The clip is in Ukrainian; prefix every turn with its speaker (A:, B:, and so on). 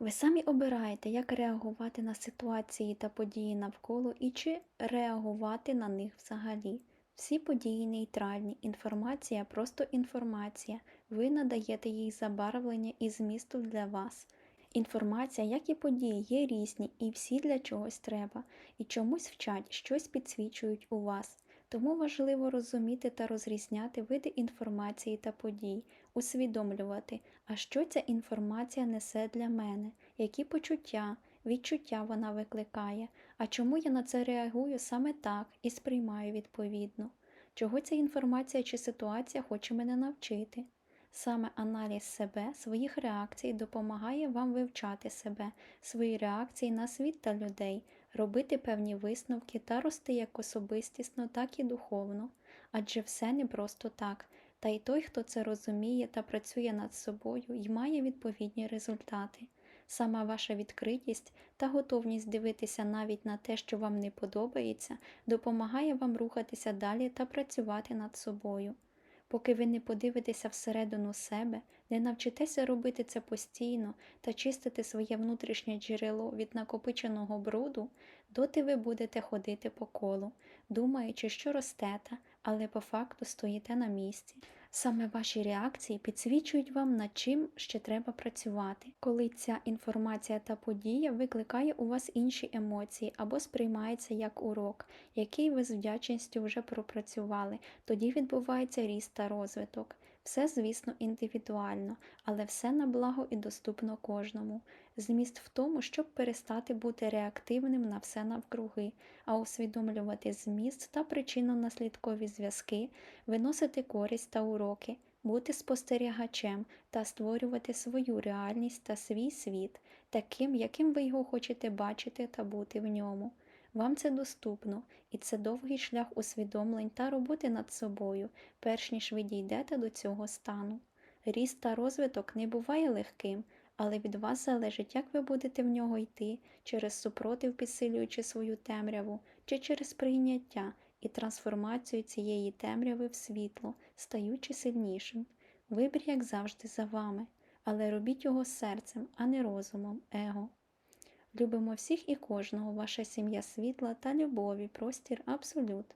A: Ви самі обираєте, як реагувати на ситуації та події навколо і чи реагувати на них взагалі. Всі події нейтральні, інформація просто інформація. Ви надаєте їй забарвлення і змісту для вас. Інформація, як і події, є різні і всі для чогось треба, і чомусь вчать, щось підсвічують у вас. Тому важливо розуміти та розрізняти види інформації та подій, усвідомлювати, а що ця інформація несе для мене, які почуття, відчуття вона викликає, а чому я на це реагую саме так і сприймаю відповідно, чого ця інформація чи ситуація хоче мене навчити. Саме аналіз себе, своїх реакцій допомагає вам вивчати себе, свої реакції на світ та людей, робити певні висновки та рости як особистісно, так і духовно. Адже все не просто так, та й той, хто це розуміє та працює над собою, й має відповідні результати. Сама ваша відкритість та готовність дивитися навіть на те, що вам не подобається, допомагає вам рухатися далі та працювати над собою. Поки ви не подивитеся всередину себе, не навчитеся робити це постійно та чистити своє внутрішнє джерело від накопиченого бруду, доти ви будете ходити по колу, думаючи, що ростете, але по факту стоїте на місці. Саме ваші реакції підсвічують вам, над чим ще треба працювати, коли ця інформація та подія викликає у вас інші емоції або сприймається як урок, який ви з вдячністю вже пропрацювали, тоді відбувається ріст та розвиток. Все, звісно, індивідуально, але все на благо і доступно кожному. Зміст в тому, щоб перестати бути реактивним на все навкруги, а усвідомлювати зміст та причинно-наслідкові зв'язки, виносити користь та уроки, бути спостерігачем та створювати свою реальність та свій світ, таким, яким ви його хочете бачити та бути в ньому. Вам це доступно, і це довгий шлях усвідомлень та роботи над собою, перш ніж ви дійдете до цього стану. Ріст та розвиток не буває легким, але від вас залежить, як ви будете в нього йти, через супротив, підсилюючи свою темряву, чи через прийняття і трансформацію цієї темряви в світло, стаючи сильнішим. Вибір, як завжди, за вами, але робіть його серцем, а не розумом, его. Любимо всіх і кожного, ваша сім'я світла та любові, простір, абсолют.